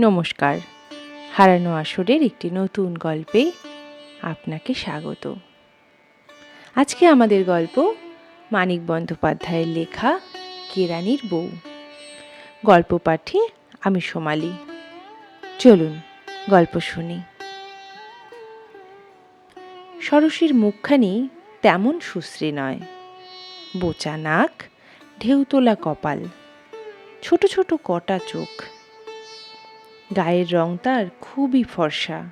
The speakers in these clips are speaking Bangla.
নমস্কার। হারানো আসরের একটি নতুন গল্পে আপনাকে স্বাগত। আজকে আমাদের গল্প মানিক বন্দ্যোপাধ্যায়ের লেখা কেরানির বউ। গল্প পাঠে আমি সোমালি। চলুন, গল্প শুনি। সরসীর মুখখানি তেমন সুশ্রী নয়। বোচা নাক, ঢেউতোলা কপাল, ছোট ছোট কটা চোখ গায়ের রং তার খুবই ফর্সা।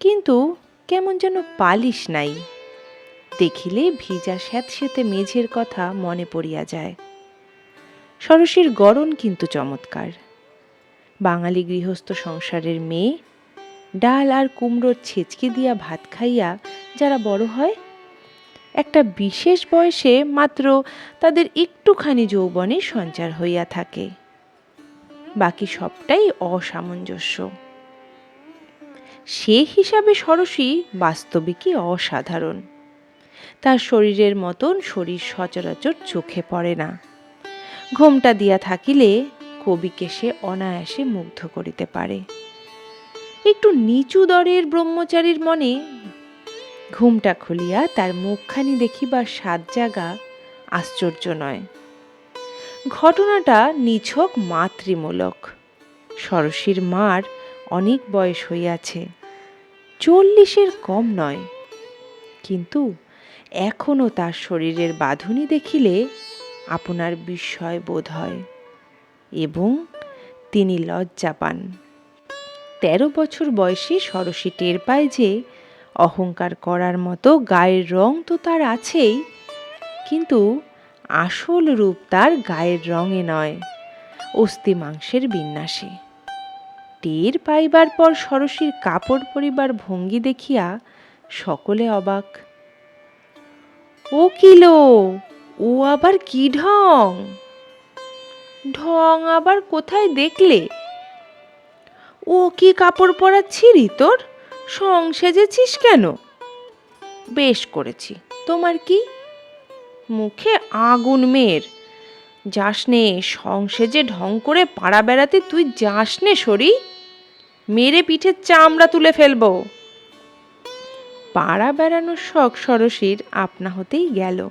কিন্তু কেমন যেন পালিশ নাই। দেখিলে ভিজা স্যাঁতস্যাঁতে মেঝের কথা মনে পড়িয়া যায়। সরসীর গড়ন কিন্তু চমৎকার। বাঙালি গৃহস্থ সংসারের মেয়ে, ডাল আর কুমড়োর ছেচকে দিয়া ভাত খাইয়া যারা বড় হয়, একটা বিশেষ বয়সে মাত্র তাদের একটুখানি যৌবনের সঞ্চার হইয়া থাকে। বাকি সবটাই অসামঞ্জস্য। সে হিসাবে সরসী বাস্তবিকই অসাধারণ। তার শরীরের মতন শরীর সচরাচর চোখে পড়ে না। ঘোমটা দিয়া থাকিলে কবিকে সে অনায়াসে মুগ্ধ করিতে পারে। একটু নিচু দরের ব্রহ্মচারীর মনে ঘুমটা খুলিয়া তার মুখখানি দেখিবার সাত জাগা আশ্চর্য নয়। ঘটনাটা নিছক মাতৃমূলক। সরসীর মার অনেক বয়স হইয়াছে। চল্লিশের কম নয়। কিন্তু এখনও তার শরীরের বাঁধুনি দেখিলে আপনার বিস্ময় বোধ হয় এবং তিনি লজ্জা পান। তেরো বছর বয়সে সরসী টের পায় যে অহংকার করার মতো গায়ের রং তো তার আছেই, কিন্তু আসল রূপ তার গায়ের রঙে নয়, অস্থি মাংসের বিন্যাসে। টের পাইবার পর সরসীর কাপড় পরিবার ভঙ্গি দেখিয়া সকলে অবাক। ও কিলো ও আবার কি ঢং? ঢং আবার কোথায় দেখলে? ও কি কাপড় পরাচ্ছিরি তোর? সং সেজেছিস কেন? বেশ করেছি। তোমার কি? মুখে আগুন মেয়ের। যাস নে সংসেজে ঢং করে পাড়া বেড়াতে তুই যাস নে সরি। মেরে পিঠের চামড়া তুলে ফেলব। পাড়া বেড়ানোর শখ সরসীর আপনা হতেই গেল।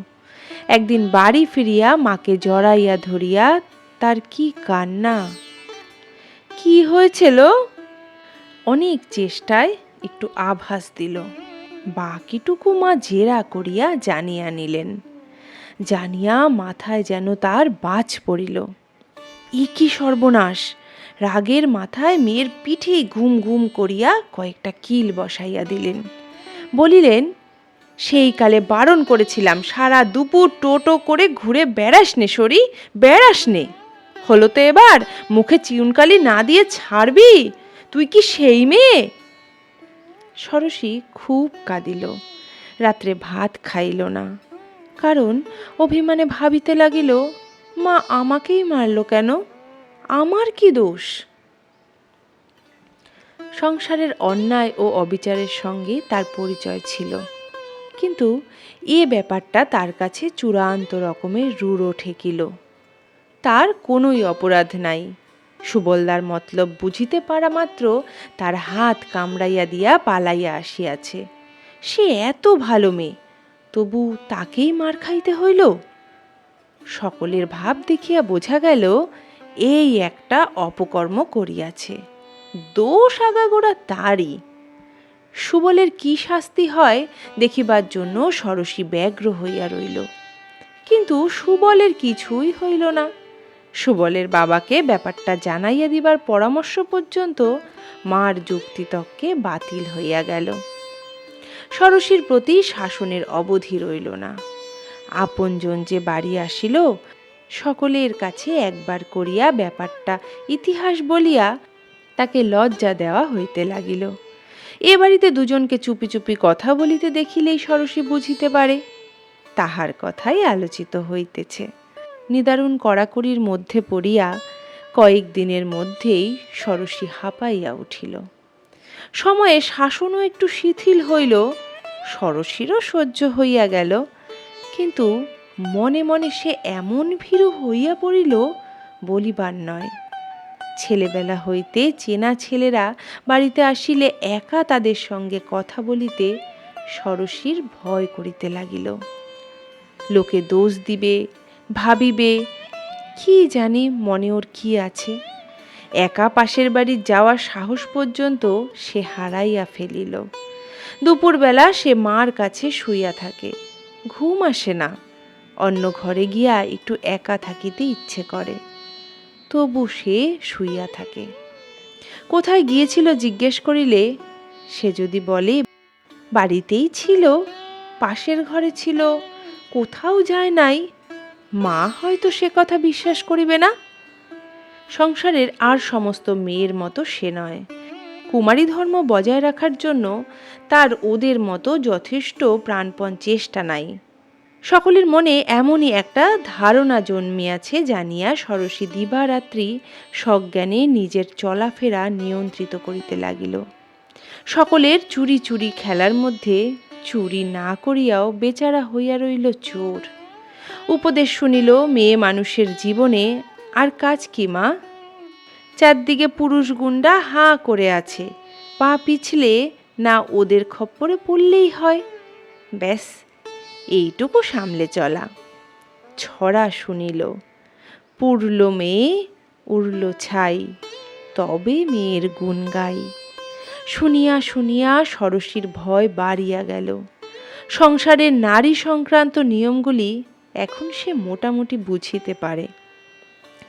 একদিন বাড়ি ফিরিয়া মাকে জড়াইয়া ধরিয়া তার কি কান্না? কি হয়েছিল অনেক চেষ্টায় একটু আভাস দিল। বাকিটুকু মা জেরা করিয়া জানিয়া নিলেন। জানিয়া মাথায় যেন তার বাজ পড়িল। ই কি সর্বনাশ! রাগের মাথায় মেয়ের পিঠে ঘুম ঘুম করিয়া কয়েকটা কিল বসাইয়া দিলেন। বলিলেন, সেই কালে বারণ করেছিলাম, সারা দুপুর টোটো করে ঘুরে বেড়াস নে সরি, বেড়াস নে। হলো তো এবার, মুখে চিউনকালি না দিয়ে ছাড়বি? তুই কি সেই মেয়ে? সরসী খুব কাঁদিল। রাত্রে ভাত খাইল না। কারণ অভিমানে ভাবিতে লাগিল, মা আমাকেই মারল কেন? আমার কি দোষ? সংসারের অন্যায় ও অবিচারের সঙ্গে তার পরিচয় ছিল। কিন্তু এ ব্যাপারটা তার কাছে চূড়ান্ত রকমের রূঢ় ঠেকিল। তার কোনোই অপরাধ নাই। সুবলদার মতলব বুঝিতে পারা মাত্র তার হাত কামড়াইয়া দিয়া পালাইয়া আসিয়াছে। সে এত ভালো মেয়ে। তবু তাকেই মার খাইতে হইল? সকলের ভাব দেখিয়া বোঝা গেল, এই একটা অপকর্ম করিয়াছে। দোষ আগাগোড়া তারই। সুবলের কি শাস্তি হয়, দেখিবার জন্য সরসী ব্যগ্র হইয়া রইল। কিন্তু সুবলের কিছুই হইল না। সুবলের বাবাকে ব্যাপারটা জানাইয়া দিবার পরামর্শ পর্যন্ত মার যুক্তিতক্কে বাতিল হইয়া গেল। সরসীর প্রতি শাসনের অবধি রইল না। আপনজন যে বাড়ি আসিল, সকলের কাছে একবার করিয়া ব্যাপারটা ইতিহাস বলিয়া তাকে লজ্জা দেওয়া হইতে লাগিল। এ বাড়িতে দুজনকে চুপি চুপি কথা বলিতে দেখিলেই সরসী বুঝিতে পারে, তাহার কথাই আলোচিত হইতেছে। নিদারুণ কড়াকড়ির মধ্যে পড়িয়া কয়েক দিনের মধ্যেই সরসী হাঁপাইয়া উঠিল। সময়ে শাসনও একটু শিথিল হইল, সরসীরও সহ্য হইয়া গেল। কিন্তু মনে মনে সে এমন ভীরু হইয়া পড়িল বলিবার নয়। ছেলেবেলা হইতে চেনা ছেলেরা বাড়িতে আসিলে একা তাদের সঙ্গে কথা বলিতে সরসীর ভয় করিতে লাগিল। লোকে দোষ দিবে, ভাবিবে, কি জানি মনে ওর কি আছে। একা পাশের বাড়ি যাওয়ার সাহস পর্যন্ত সে হারাইয়া ফেলিল। দুপুরবেলা সে মার কাছে শুইয়া থাকে। ঘুম আসে না। অন্য ঘরে গিয়া একটু একা থাকিতে ইচ্ছে করে। তবু সে শুইয়া থাকে। কোথায় গিয়েছিল জিজ্ঞেস করিলে, সে যদি বলে, বাড়িতেই ছিল, পাশের ঘরে ছিল, কোথাও যায় নাই, মা হয়তো সে কথা বিশ্বাস করিবে না? সংসারের আর সমস্ত মেয়ের মতো সে নয়। কুমারী ধর্ম বজায় রাখার জন্য তার ওদের মতো যথেষ্ট প্রাণপণ চেষ্টা নাই। সকলের মনে এমনই একটা ধারণা জন্মিয়াছে জানিয়া সরসী দিবারাত্রি সজ্ঞানে নিজের চলাফেরা নিয়ন্ত্রিত করিতে লাগিল। সকলের চুরি চুরি খেলার মধ্যে চুরি না করিয়াও বেচারা হইয়া রইল চোর। উপদেশ শুনিল, মেয়ে মানুষের জীবনে আর কাজ কি, মা? চারদিকে পুরুষ গুন্ডা হাঁ করে আছে। পা পিছলে না ওদের খপ্পরে পড়লেই হয়। ব্যাস, এইটুকু সামলে চলা। ছড়া শুনিল পুরল মেয়ে, উড়ল ছাই, তবে মেয়ের গুণ গাই। শুনিয়া শুনিয়া সরসীর ভয় বাড়িয়া গেল। সংসারের নারী সংক্রান্ত নিয়মগুলি এখন সে মোটামুটি বুঝিতে পারে।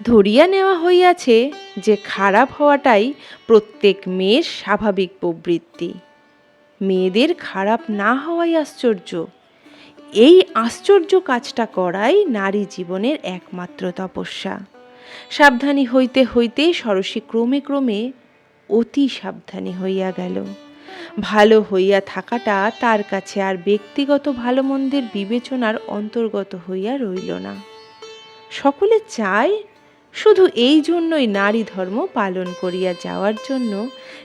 ধরিয়া নেওয়া হইয়াছে যে খারাপ হওয়াটাই প্রত্যেক মেয়ের স্বাভাবিক প্রবৃত্তি। মেয়েদের খারাপ না হওয়াই আশ্চর্য। এই আশ্চর্য কাজটা করাই নারী জীবনের একমাত্র তপস্যা। সাবধানী হইতে হইতে সরসী ক্রমে ক্রমে অতি সাবধানী হইয়া গেল। ভালো হইয়া থাকাটা তার কাছে আর ব্যক্তিগত ভালো মন্দের বিবেচনার অন্তর্গত হইয়া রইল না। সকলে চায় শুধু এই জন্যই নারী ধর্ম পালন করিয়া যাওয়ার জন্য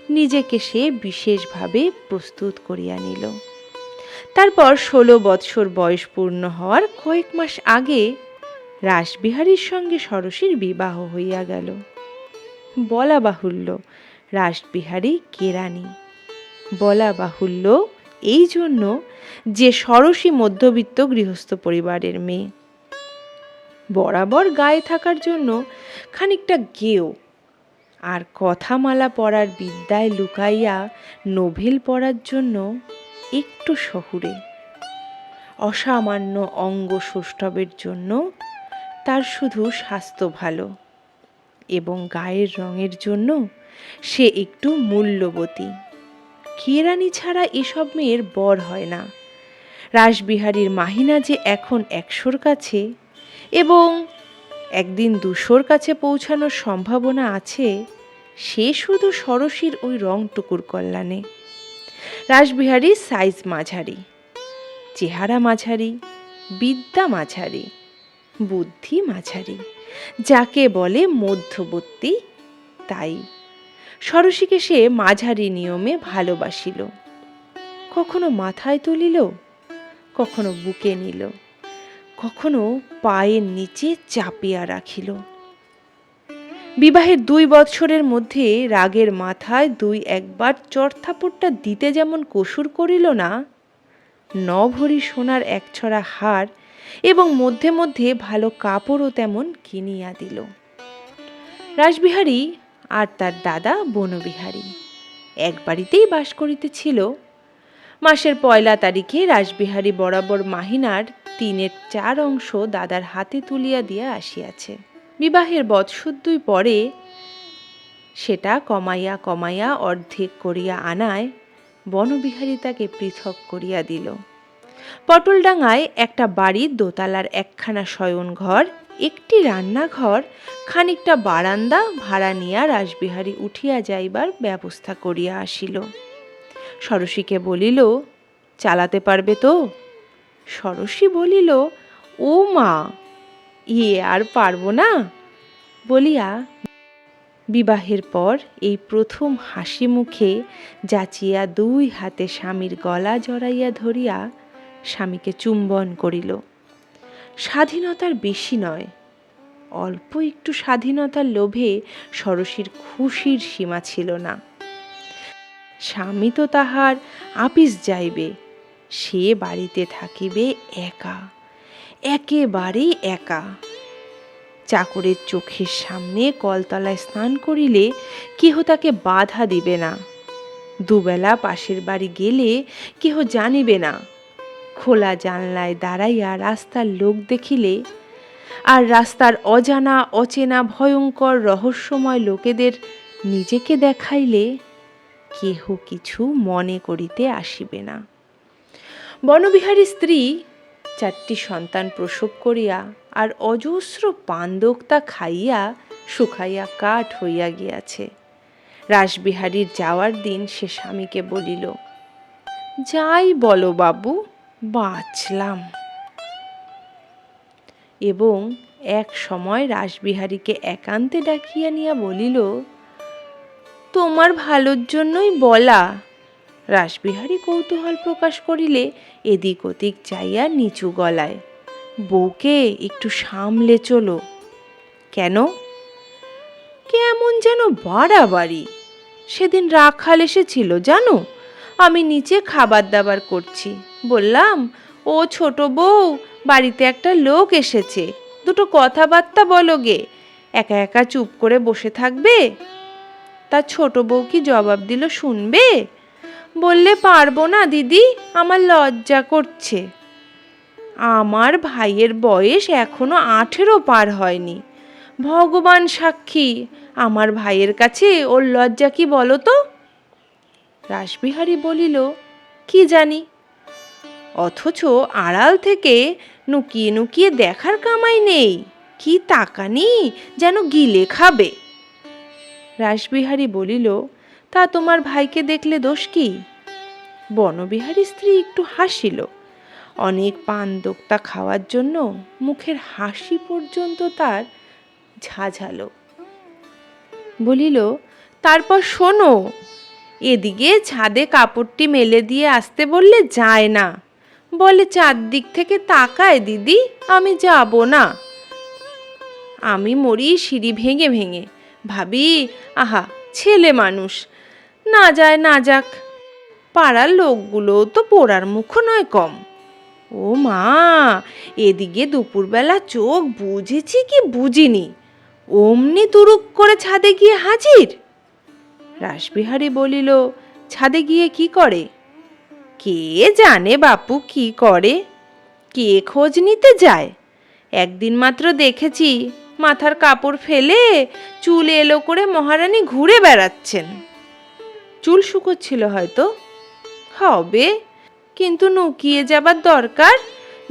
নিজেকে সে বিশেষভাবে প্রস্তুত করিয়া নিল। তারপর ষোলো বৎসর বয়স পূর্ণ হওয়ার কয়েক মাস আগে রাসবিহারীর সঙ্গে সরসীর বিবাহ হইয়া গেল। বলা বাহুল্য রাসবিহারী কেরানি বলা বাহুল্য এই জন্য যে সরসী মধ্যবিত্ত গৃহস্থ পরিবারের মেয়ে। বরাবর গায়ে থাকার জন্য খানিকটা গেও। আর কথামালা পড়ার বিদ্যায় লুকাইয়া নোভেল পড়ার জন্য একটু শহুরে। অসামান্য অঙ্গ সৌষ্ঠবের জন্য তার শুধু স্বাস্থ্য ভালো এবং গায়ের রঙের জন্য সে একটু মূল্যবতী। কেরানি ছাড়া এসব মেয়ের বর হয় না। রাসবিহারীর মাহিনা যে এখন একশোর কাছে এবং একদিন দুশোর কাছে পৌঁছানোর সম্ভাবনা আছে, সে শুধু সরসীর ওই রংটুকুর কল্যাণে। রাসবিহারী সাইজ মাঝারি, চেহারা মাঝারি, বিদ্যা মাঝারি, বুদ্ধি মাঝারি, যাকে বলে মধ্যবর্তী, তাই সরসীকে সে মাঝারি নিয়মে ভালোবাসিল। কখনো মাথায় তুলিল, কখনো বুকে নিল। কখনো পায়ের নিচে চাপিয়া রাখিল। বিবাহের দুই বৎসরের মধ্যে রাগের মাথায় দুই একবার চড়থাপড়টা দিতে যেমন কসুর করিল না, নভরি সোনার একছড়া হার এবং মধ্যে মধ্যে ভালো কাপড়ও তেমন কিনিয়া দিল। রাসবিহারী আর তার দাদা বনবিহারী। এক বাড়িতেই বাস করিতেছিল। মাসের পয়লা তারিখে রাসবিহারী বরাবর মাহিনার তিনের চার অংশ দাদার হাতে তুলিয়া দিয়া আসিয়াছে। বিবাহের বৎসুদ্দুই পরে সেটা কমাইয়া কমাইয়া অর্ধেক করিয়া আনায় বনবিহারী তাকে পৃথক করিয়া দিল। পটলডাঙ্গায় একটা বাড়ির দোতলার একখানা শয়নঘর, একটি রান্নাঘর, খানিকটা বারান্দা ভাড়া নিয়া রাসবিহারী উঠিয়া যাইবার ব্যবস্থা করিয়া আসিল। সরসীকে বলিল, চালাতে পারবে তো? সরসী বলিল, ও মা ইয়ে আর পারব না। বলিয়া বিবাহের পর এই প্রথম হাসি মুখে যাচিয়া দুই হাতে স্বামীর গলা জড়াইয়া ধরিয়া স্বামীকে চুম্বন করিল। স্বাধীনতার বেশি নয়, অল্প একটু স্বাধীনতার লোভে সরসীর খুশির সীমা ছিল না। স্বামী তো তাহার আপিস যাইবে, সে বাড়িতে থাকিবে একা, একেবারেই একা। চাকরের চোখের সামনে কলতলায় স্নান করিলে কেহ তাকে বাধা দিবে না। দুবেলা পাশের বাড়ি গেলে কেহ জানিবে না। খোলা জানলায় দাঁড়াইয়া রাস্তার লোক দেখিলে, আর রাস্তার অজানা অচেনা ভয়ঙ্কর রহস্যময় লোকেদের নিজেকে দেখাইলে কেহ কিছু মনে করিতে আসিবে না। বনবিহারী স্ত্রী চারটি সন্তান প্রসব করিয়া আর অজস্র পান্দোক্তা খাইয়া শুকাইয়া কাঠ হইয়া গিয়াছে। রাসবিহারীর যাওয়ার দিন সে স্বামীকে বলিল, যাই বলো বাবু, বাঁচলাম। এবং এক সময় রাসবিহারীকে একান্তে ডাকিয়া নিয়া বলিল তোমার ভালোর জন্যই বলা। রাসবিহারী কৌতূহল প্রকাশ করিলে এদিক ওদিক চাইয়া নিচু গলায়, বউকে একটু সামলে চলো। কেন? কেমন যেন বাড়াবাড়ি। সেদিন রাখাল এসেছিল, জানো? আমি নিচে খাবার দাবার করছি। বললাম, ও ছোট বউ, বাড়িতে একটা লোক এসেছে। দুটো কথাবার্তা বলো গে। একা একা চুপ করে বসে থাকবে? তার ছোট বউ কি জবাব দিল, শুনবে? বললে পারব না, দিদি। আমার লজ্জা করছে। আমার ভাইয়ের বয়স এখনও আঠেরো পার হয়নি। ভগবান সাক্ষী, আমার ভাইয়ের কাছে ওর লজ্জা কি বলো তো? রাসবিহারী বলিল, কি জানি। অথচ আড়াল থেকে নুকিয়ে নুকিয়ে দেখার কামাই নেই। কি তাকানি, যেন গিলে খাবে। রাসবিহারী বলিল, তা তোমার ভাইকে দেখলে দোষ কি? বনবিহারী স্ত্রী একটু হাসিল। অনেক পান দোক্তা খাওয়ার জন্য মুখের হাসি পর্যন্ত তার ঝাঝালো। বলিল, তারপর শোনো, এদিকে ছাদে কাপড়টি মেলে দিয়ে আসতে বললে যায় না। বলে চারদিক থেকে তাকায়, দিদি, আমি যাব না। আমি মরি সিঁড়ি ভেঙে ভেঙে ভাবি, আহা, ছেলে মানুষ। না যায়, না যাক। পাড়ার লোকগুলো তো পোড়ার মুখ নয় কম। ও মা, এদিকে দুপুরবেলা চোখ বুঝেছি কি বুঝিনি। অমনি তুরুক করে ছাদে গিয়ে হাজির। রাসবিহারী বলিল, ছাদে গিয়ে কি করে? কে জানে বাপু কি করে? কে খোঁজ নিতে যায়? একদিন মাত্র দেখেছি মাথার কাপড় ফেলে চুল এলো করে মহারানী ঘুরে বেড়াচ্ছেন। চুল শুকোচ্ছিল হয়তো। হবে, কিন্তু নুকিয়ে যাবার দরকার?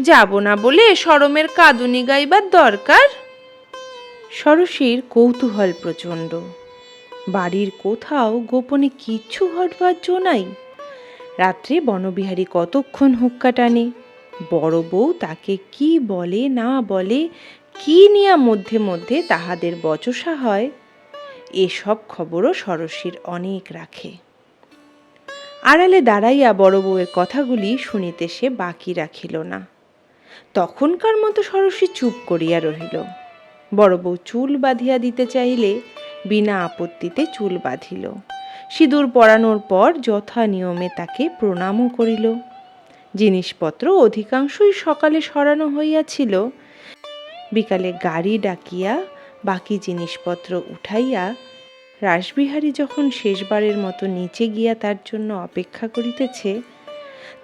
যাব না বলে সরমের কাঁদুনি গাইবার দরকার? সরসীর কৌতূহল প্রচণ্ড। বাড়ির কোথাও গোপনে কিচ্ছু ঘটবার জো নাই। রাত্রে বনবিহারী কতক্ষণ হুক্কা টানে? বড় বউ তাকে কি বলে না বলে কি নিয়া মধ্যে মধ্যে তাহাদের বচসা হয়? এসব খবরও সরসীর অনেক রাখে। আড়ালে দাঁড়াইয়া বড় বউয়ের কথাগুলি শুনিতে সে বাকি রাখিল না। তখনকার মতো সরসী চুপ করিয়া রহিল। বড় বউ চুল বাঁধিয়া দিতে চাইলে বিনা আপত্তিতে চুল বাঁধিল। সিঁদুর পরানোর পর যথা নিয়মে তাকে প্রণামও করিল। জিনিসপত্র অধিকাংশই সকালে সরানো হইয়াছিল বিকালে গাড়ি ডাকিয়া বাকি জিনিসপত্র উঠাইয়া রাসবিহারী যখন শেষবারের মতো নিচে গিয়া তার জন্য অপেক্ষা করিতেছে,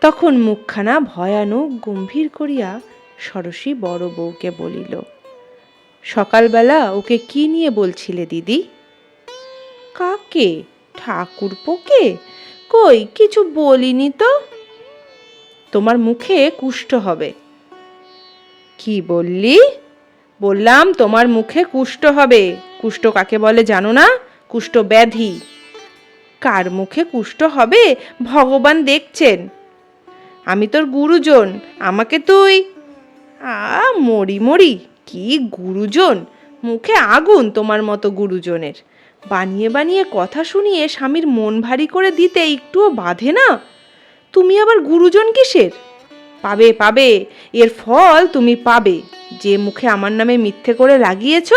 তখন মুখখানা ভয়ানক গম্ভীর করিয়া সরসী বড় বউকে বলিল, সকালবেলা ওকে কি নিয়ে বলছিলে দিদি? কাকে? ঠাকুরপোকে? কই, কিছু বলিনি তো? তোমার মুখে কুষ্ঠ হবে। কি বললি? বললাম, তোমার মুখে কুষ্ঠ হবে। কুষ্ঠ কাকে বলে জানো না? কুষ্ঠ ব্যাধি। কার মুখে কুষ্ঠ হবে? ভগবান দেখছেন। আমি তোর গুরুজন, আমাকে তুই। আ, মরি মরি, কি গুরুজন? মুখে আগুন তোমার মতো গুরুজনের। বানিয়ে বানিয়ে কথা শুনিয়ে স্বামীর মন ভারী করে দিতে একটুও বাধে না। তুমি আবার গুরুজন কিসের? পাবে পাবে। এর ফল তুমি পাবে। যে মুখে আমার নামে মিথ্যে করে লাগিয়েছ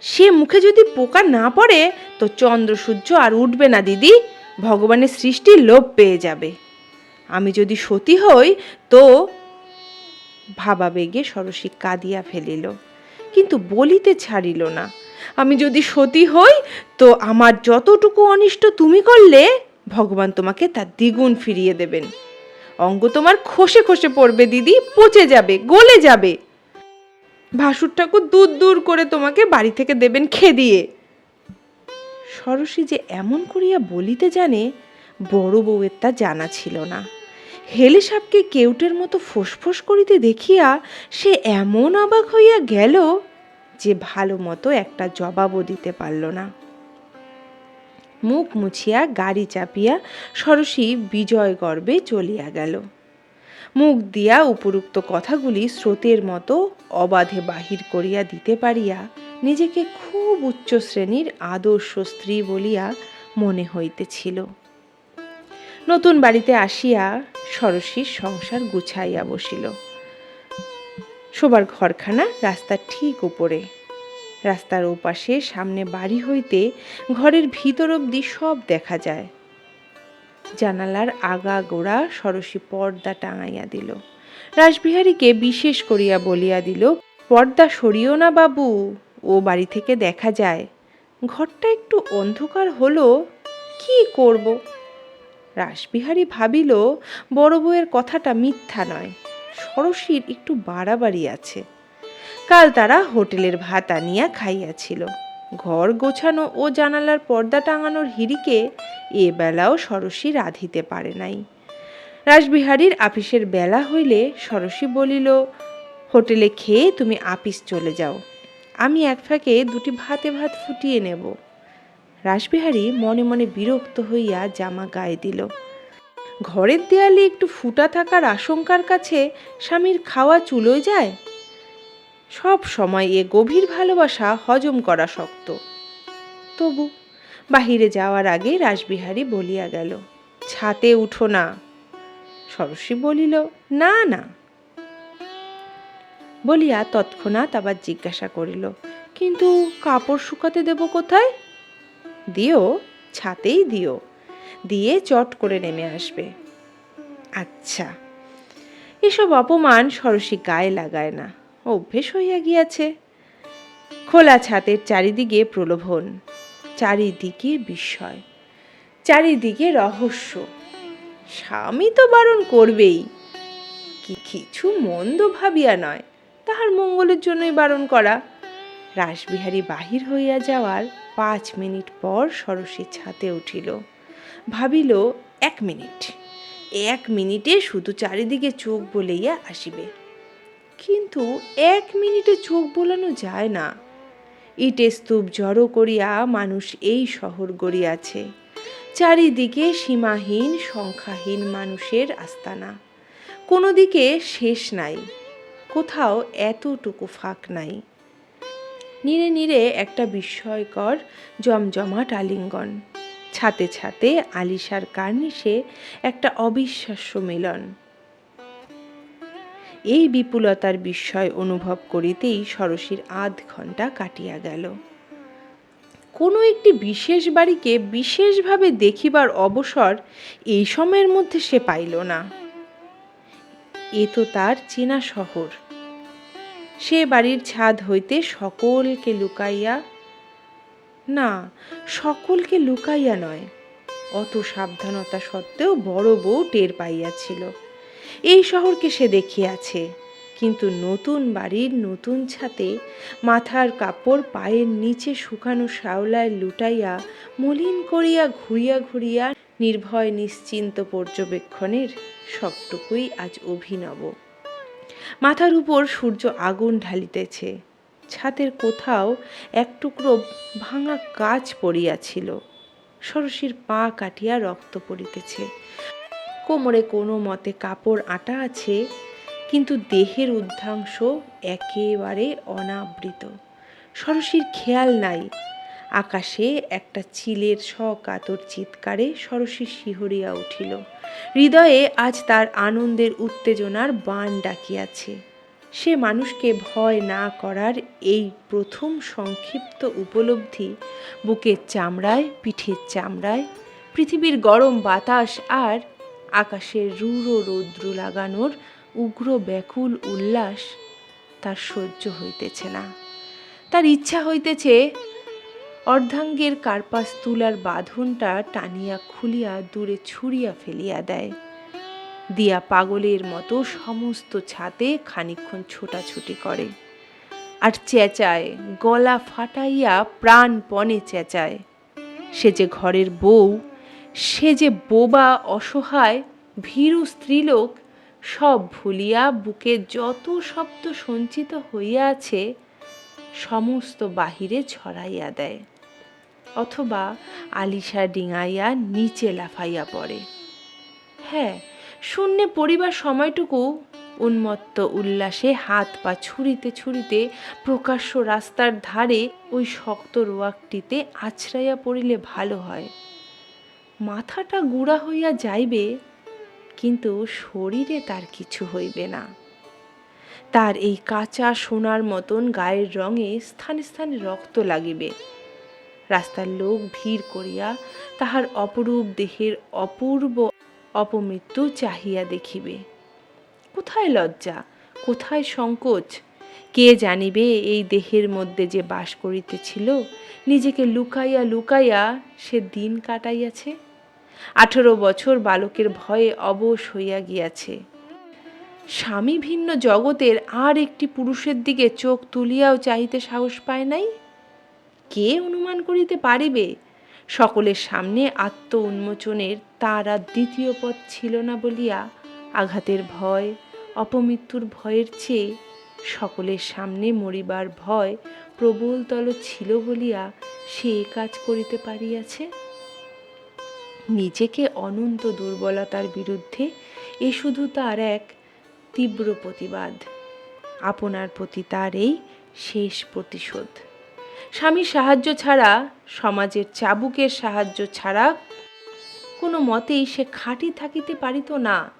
সে মুখে যদি পোকা না পড়ে, তো চন্দ্র সূর্য আর উঠবে না, দিদি। ভগবানের সৃষ্টির লোভ পেয়ে যাবে। আমি যদি সতী হই, তো ভাবাবেগে সরসী কাঁদিয়া ফেলিল। কিন্তু বলিতে ছাড়িল না। আমি যদি সতী হই, তো আমার যতটুকু অনিষ্ট তুমি করলে, ভগবান তোমাকে তার দ্বিগুণ ফিরিয়ে দেবেন। অঙ্গ তোমার খসে খসে পড়বে, দিদি। পচে যাবে, গলে যাবে। ভাসুর ঠাকুর দূর দূর করে তোমাকে বাড়ি থেকে দেবেন খেদিয়ে। সরসী যে এমন করিয়া বলিতে জানে, বড় বউয়ের তা জানা ছিল না। হেলে সাপকে কেউটের মতো ফোঁস করিতে দেখিয়া সে এমন অবাক হইয়া গেল যে ভালো মতো একটা জবাবও দিতে পারল না। মুখ মুছিয়া গাড়ি চাপিয়া সরসী বিজয় গর্বে চলিয়া গেল। মুখ দিয়া উপরুক্ত কথাগুলি স্রোতের মতো অবাধে বাহির করিয়া দিতে পারিয়া নিজেকে খুব উচ্চ শ্রেণির আদর্শ স্ত্রী বলিয়া মনে হইতেছিল। নতুন বাড়িতে আসিয়া সরসীর সংসার গুছাইয়া বসিল। শোবার ঘরখানা রাস্তার ঠিক উপরে। রাস্তার ওপাশে সামনে বাড়ি হইতে ঘরের ভিতর অবধি সব দেখা যায়। জানালার আগা গোড়া সরসী পর্দা টাঙাইয়া দিল। রাসবিহারীকে বিশেষ করিয়া বলিয়া দিল, পর্দা সরিও না বাবু, ও বাড়ি থেকে দেখা যায়। ঘরটা একটু অন্ধকার হলো, কি করব? রাসবিহারী ভাবিল, বড় বউয়ের কথাটা মিথ্যা নয়, সরসীর একটু বাড়াবাড়ি আছে। কাল তারা হোটেলের ভাত আনিয়া খাইয়াছিল। ঘর গোছানো ও জানালার পর্দা টাঙানোর হিড়িকে এ বেলাও সরসী রাঁধিতে পারে নাই। রাসবিহারীর আপিসের বেলা হইলে সরসী বলিল, হোটেলে খেয়ে তুমি আপিস চলে যাও। আমি এক ফাঁকে দুটি ভাতে ভাত ফুটিয়ে নেব। রাসবিহারী মনে মনে বিরক্ত হইয়া জামা গায়ে দিল। ঘরের দেয়ালে একটু ফুটা থাকার আশঙ্কার কাছে স্বামীর খাওয়া চুলোয় যায়? সব সময় এ গভীর ভালোবাসা হজম করা শক্ত। তবু বাহিরে যাওয়ার আগে রাসবিহারী বলিয়া গেল, ছাতে উঠো না। সরস্বী বলিল, না না। বলিয়া তৎক্ষণাৎ আবার জিজ্ঞাসা করিল, কিন্তু কাপড় শুকাতে দেব কোথায়? দিও, ছাতেই দিও। দিয়ে চট করে নেমে আসবে। আচ্ছা। এসব অপমান সরসী গায়ে লাগায় না। অভ্যেস হইয়া গিয়াছে। খোলা ছাতের চারিদিকে প্রলোভন, চারিদিকে বিস্ময়, চারিদিকে রহস্য। স্বামী তো বারণ করবেই। কি কিছু মন্দ ভাবিয়া নয়, তাহার মঙ্গলের জন্যই বারণ করা। রাসবিহারী বাহির হইয়া যাওয়ার পাঁচ মিনিট পর সরসী ছাতে উঠিল। ভাবিল, এক মিনিট, এক মিনিটে শুধু চারিদিকে চোখ বলেইয়া আসিবে। কিন্তু এক মিনিটে চোখ বোলানো যায় না। ইটে স্তূপ জড়ো করিয়া মানুষ এই শহর গড়িয়াছে। চারিদিকে সীমাহীন, সংখ্যাহীন মানুষের আস্তানা। কোনো দিকে শেষ নাই, কোথাও এতটুকু ফাঁক নাই। নিরে নিরে একটা বিস্ময়কর, জমজমাট আলিঙ্গন। ছাতে ছাতে আলিশার কার্নিশে একটা অবিশ্বাস্য মিলন। এই বিপুলতার বিস্ময় অনুভব করিতেই সরসীর আধ ঘণ্টা কাটিয়া গেল। কোনো একটি বিশেষ বাড়িকে বিশেষভাবে দেখিবার অবসর এই সময়ের মধ্যে সে পাইল না। এ তো তার চেনা শহর। সে বাড়ির ছাদ হইতে সকলকে লুকাইয়া না, সকলকে লুকাইয়া নয়, অত সাবধানতা সত্ত্বেও বড় বউ টের পাইয়াছিল। এই শহরকে সে দেখিয়াছে। কিন্তু নতুন বাড়ির নতুন ছাতে মাথার কাপড় পায়ের নিচে শুকানো শ্যাওলায় লুটাইয়া মলিন করিয়া ঘুরিয়া ঘুরিয়া নির্ভয় নিশ্চিন্ত পর্যবেক্ষণের সবটুকুই আজ অভিনব। মাথার উপর সূর্য আগুন ঢালিতেছে। ছাতের কোথাও এক টুকরো ভাঙা কাজ পড়িয়াছিল। সরসীর পা কাটিয়া রক্ত পড়িতেছে। কোমরে কোনো মতে কাপড় আটা আছে, কিন্তু দেহের উদ্ধাংশ একেবারে অনাবৃত। সরসীর খেয়াল নাই। আকাশে একটা চিলের সকাতর চিৎকারে সরসী শিহরিয়া উঠিল। হৃদয়ে আজ তার আনন্দের উত্তেজনার বান ডাকিয়াছে। সে মানুষকে ভয় না করার এই প্রথম সংক্ষিপ্ত উপলব্ধি, বুকের চামড়ায়, পিঠের চামড়ায়, পৃথিবীর গরম বাতাস আর আকাশের রূঢ় রৌদ্র লাগানোর উগ্র ব্যাকুল উল্লাস তার সহ্য হইতেছে না। তার ইচ্ছা হইতেছে অর্ধাঙ্গের কার্পাস তুলার বাঁধনটা টানিয়া খুলিয়া দূরে ছুঁড়িয়া ফেলিয়া দেয়। দিয়া পাগলের মতো সমস্ত ছাতে খানিক্ষণ ছোটাছুটি করে আর চেঁচায়, গলা ফাটাইয়া প্রাণপণে চেঁচায়। সে যে ঘরের বউ সে যে বোবা অসহায়, ভীরু স্ত্রীলোক, সব ভুলিয়া বুকে যত শব্দ সঞ্চিত হইয়া আছে, সমস্ত বাহিরে ছড়াইয়া দেয়, অথবা আলিশা ডিঙাইয়া নিচে লাফাইয়া পড়ে। হ্যাঁ শূন্যে পরিবার সময়টুকু উন্মত্ত উল্লাসে হাত পা ছুরিতে ছুরিতে প্রকাশ্য রাস্তার ধারে ওই শক্ত রোয়াকটিতে আছড়াইয়া পড়িলে ভালো হয়। মাথাটা গুড়া হইয়া যাইবে, কিন্তু শরীরে তার কিছু হইবে না। তার এই কাঁচা সোনার মতন গায়ের রঙে স্থানে স্থানে রক্ত লাগিবে। রাস্তার লোক ভিড় করিয়া তাহার অপরূপ দেহের অপূর্ব অপমৃত্যু চাহিয়া দেখিবে। কোথায় লজ্জা, কোথায় সংকোচ? কে জানিবে এই দেহের মধ্যে যে বাস করিতেছিল, নিজেকে লুকাইয়া লুকাইয়া সে দিন কাটাইয়াছে? আঠেরো বছর বালকের ভয়ে অবশ হইয়া গিয়াছে। স্বামী ভিন্ন জগতের আর একটি পুরুষের দিকে চোখ তুলিয়াও চাহিতে সাহস পায় নাই? কে অনুমান করিতে পারিবে? সকলের সামনে আত্ম উন্মোচনের তার আর দ্বিতীয় পথ ছিল না বলিয়া আঘাতের ভয়, অপমৃত্যুর ভয়ের চেয়ে সকলের সামনে মরিবার ভয় প্রবলতল ছিল বলিয়া সে কাজ করিতে পারিয়াছে? নিজেকে অনন্ত দুর্বলতার বিরুদ্ধে এ শুধু তার এক তীব্র প্রতিবাদ। আপনার প্রতি তার এই শেষ প্রতিশোধ। স্বামীর সাহায্য ছাড়া, সমাজের চাবুকের সাহায্য ছাড়া কোনো মতেই সে খাঁটি থাকিতে পারিত না।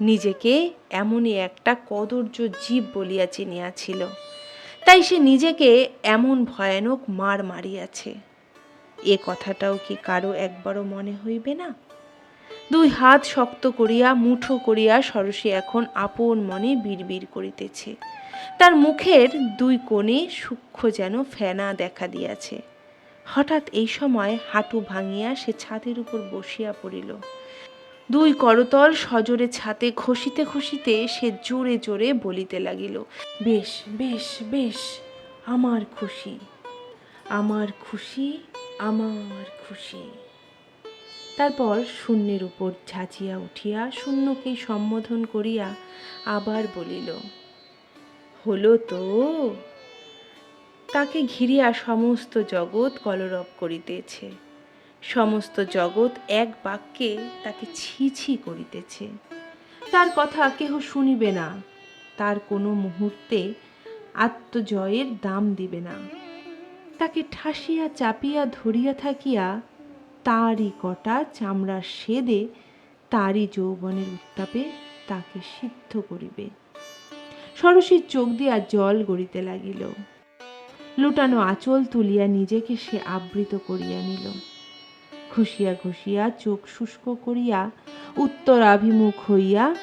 নিজেকে এমনই একটা কদর্য জীব বলিয়া চিনিয়াছিল। তাই সে নিজেকে এমন ভয়ানক মার মারিয়াছে। এ কথাটাও কি কারও একবারও মনে হইবে না? দুই হাত শক্ত করিয়া, মুঠো করিয়া সরসী এখন আপন মনে বিড়বিড় করিতেছে। তার মুখের দুই কোণে সূক্ষ্ম যেন ফেনা দেখা দিয়াছে। হঠাৎ এই সময় হাঁটু ভাঙিয়া সে ছাদের উপর বসিয়া পড়িল। দুই করতল সজোরে ছাতে খসিতে খসিতে সে জোরে জোরে বলিতে লাগিল, বেশ বেশ বেশ, আমার খুশি আমার খুশি আমার খুশি। তারপর শূন্যের উপর ঝাঁচিয়া উঠিয়া শূন্যকে সম্বোধন করিয়া আবার বলিল, হলো তো, তাকে ঘিরিয়া সমস্ত জগৎ কলরব করিতেছে। সমস্ত জগৎ এক বাক্যে তাকে ছি ছি করিতেছে। তার কথা কেহ শুনিবে না। তার কোনো মুহূর্তে আত্মজয়ের দাম দিবে না। তাকে ঠাসিয়া চাপিয়া ধরিয়া থাকিয়া তারই কটা চামড়া সেদে তারই যৌবনের উত্তাপে তাকে সিদ্ধ করিবে। সরসীর চোখ দিয়া জল গড়িতে লাগিল। লুটানো আঁচল তুলিয়া নিজেকে সে আবৃত করিয়া নিল। খুশিয়া খুশিয়া চোখ শুষ্ক করিয়া উত্তরাভিমুখ হইয়া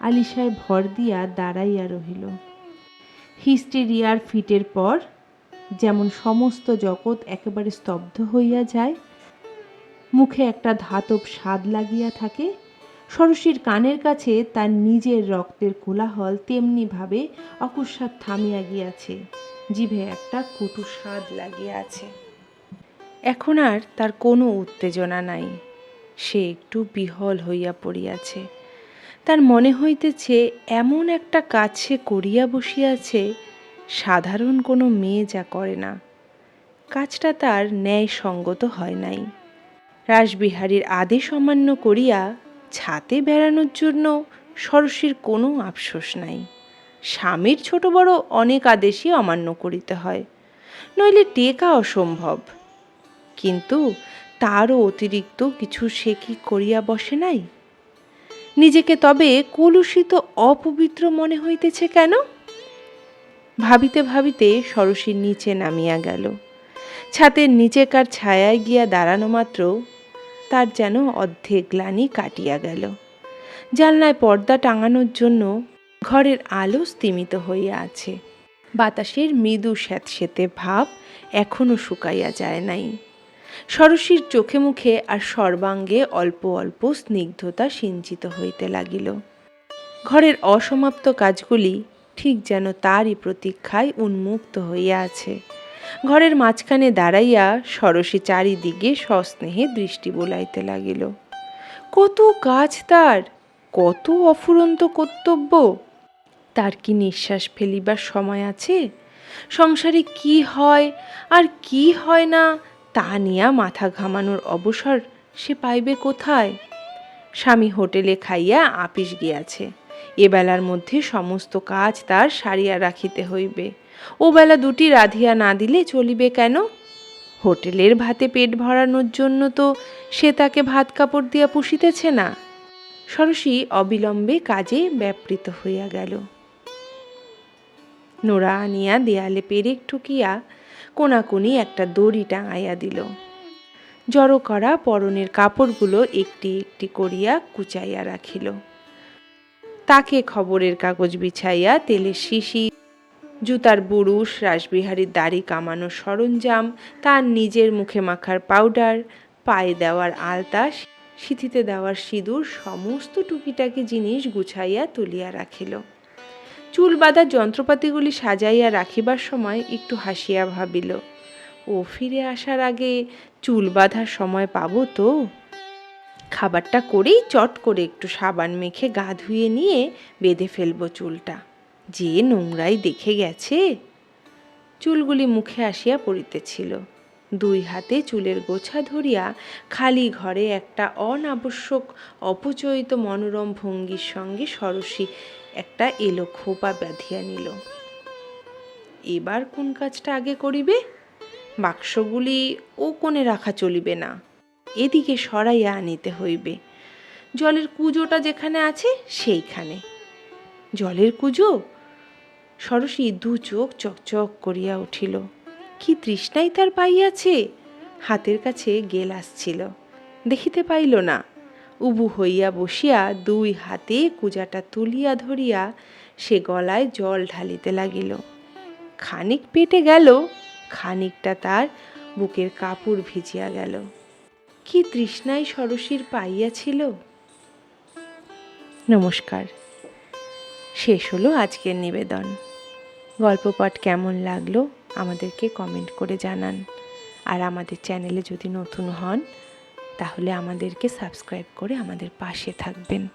আলিশায় ভর দিয়া দাঁড়াইয়া রহিল। হিস্টেরিয়ার ফিটের পর যেমন সমস্ত জগৎ একেবারে স্তব্ধ হইয়া যায়, মুখে একটা ধাতব স্বাদ লাগিয়া থাকে, সরসীর কানের কাছে তার নিজের রক্তের কোলাহল তেমনিভাবে অকস্মাৎ থামিয়া গিয়াছে, জিভে একটা কটু স্বাদ লাগিয়া আছে। এখন আর তার কোনো উত্তেজনা নাই, সে একটু বিহল হইয়া পড়িয়াছে। তার মনে হইতেছে, এমন একটা কাজ সে করিয়া বসিয়াছে সাধারণ কোনো মেয়ে যা করে না। কাজটা তার ন্যায় সঙ্গত হয় নাই। রাসবিহারীর আদেশ অমান্য করিয়া ছাতে বেড়ানোর জন্য সরসীর কোনো আফসোস নাই। স্বামীর ছোট বড় অনেক আদেশই অমান্য করিতে হয়, নইলে টেকা অসম্ভব। কিন্তু তারও অতিরিক্ত কিছু সে কি করিয়া বসে নাই? নিজেকে তবে কলুষিত, অপবিত্র মনে হইতেছে কেন? ভাবিতে ভাবিতে সরসীর নিচে নামিয়া গেল। ছাতের নিচেকার ছায়ায় গিয়া দাঁড়ানো মাত্র তার যেন অর্ধেক গ্লানি কাটিয়া গেল। জানলায় পর্দা টাঙানোর জন্য ঘরের আলো স্তিমিত হইয়া আছে। বাতাসের মৃদু স্যাঁতসেঁতে ভাব এখনও শুকাইয়া যায় নাই। সরসীর চোখে মুখে আর সর্বাঙ্গে অল্প অল্প স্নিগ্ধতা সিঞ্চিত হইতে লাগিল। ঘরের অসমাপ্ত কাজগুলি ঠিক যেন তারই প্রতীক্ষায় উন্মুক্ত হইয়া আছে। ঘরের মাঝখানে দাঁড়াইয়া সরসী চারিদিকে সস্নেহে দৃষ্টি বোলাইতে লাগিল। কত কাজ তার! কত অফুরন্ত কর্তব্য! তার কি নিঃশ্বাস ফেলিবার সময় আছে? সংসারে কি হয় আর কি হয় না তা নিয়া মাথা ঘামানোর অবসর সে পাইবে কোথায়? স্বামী হোটেলে খাইয়া আপিস গিয়াছে। এবেলার মধ্যে সমস্ত কাজ তার সারিয়া রাখিতে হইবে। ও বেলা দুটি রাধিয়া না দিলে চলিবে কেন? হোটেলের ভাতে পেট ভরানোর জন্য তো সে তাকে ভাত কাপড় দিয়া পুষিতেছে না। সরসী অবিলম্বে কাজে ব্যাপৃত হইয়া গেল। নোড়া আনিয়া দেয়ালে পেরেক ঠুকিয়া কোনাকুনি একটা দড়ি টাঙাইয়া দিল। জড়ো করা পরনের কাপড়গুলো একটি একটি করিয়া কুচাইয়া রাখিল। তাকে খবরের কাগজ বিছাইয়া তেলের শিশি, জুতার বুরুশ, রাসবিহারীর দাড়ি কামানোর সরঞ্জাম, তার নিজের মুখে মাখার পাউডার, পায়ে দেওয়ার আলতা, সিথিতে দেওয়ার সিঁদুর, সমস্ত টুকিটাকি জিনিস গুছাইয়া তুলিয়া রাখিল। চুল বাঁধার যন্ত্রপাতিগুলি সাজাইয়া রাখিবার সময় একটু হাসিয়া ভাবিল, ও ফিরে আসার আগে চুল বাঁধার সময় পাবো তো? খাবারটা করেই চট করে একটু সাবান মেখে গা ধুয়ে নিয়ে বেঁধে ফেলব চুলটা। যে নোংরাই দেখে গেছে। চুলগুলি মুখে আসিয়া পড়িতেছিল। দুই হাতে চুলের গোছা ধরিয়া খালি ঘরে একটা অনাবশ্যক, অপচয়িত মনোরম ভঙ্গির সঙ্গে সরসী একটা এলো খোপা বাঁধিয়া নিল। এবার কোন কাজটা আগে করিবে? বাক্সগুলি ও কোণে রাখা চলিবে না। এদিকে সরাইয়া আনিতে হইবে। জলের কুজোটা যেখানে আছে, সেইখানে। জলের কুজো? সরসী দু চোখ চকচক করিয়া উঠিল। কি তৃষ্ণাই তার পাইয়াছে? হাতের কাছে গেল আসছিল। দেখিতে পাইল না। উবু হইয়া বসিয়া দুই হাতে কুজাটা তুলিয়া ধরিয়া সে গলায় জল ঢালিতে লাগিল। খানিক পেটে গেল, খানিকটা তার বুকের কাপড় ভিজিয়া গেল। কি তৃষ্ণায় সরসীর পাইয়াছিল নমস্কার। শেষ হলো আজকের নিবেদন। গল্প পাঠ কেমন লাগল আমাদেরকে কমেন্ট করে জানান। আর আমাদের চ্যানেলে যদি নতুন হন, তাহলে আমাদেরকে সাবস্ক্রাইব করে আমাদের পাশে থাকবেন।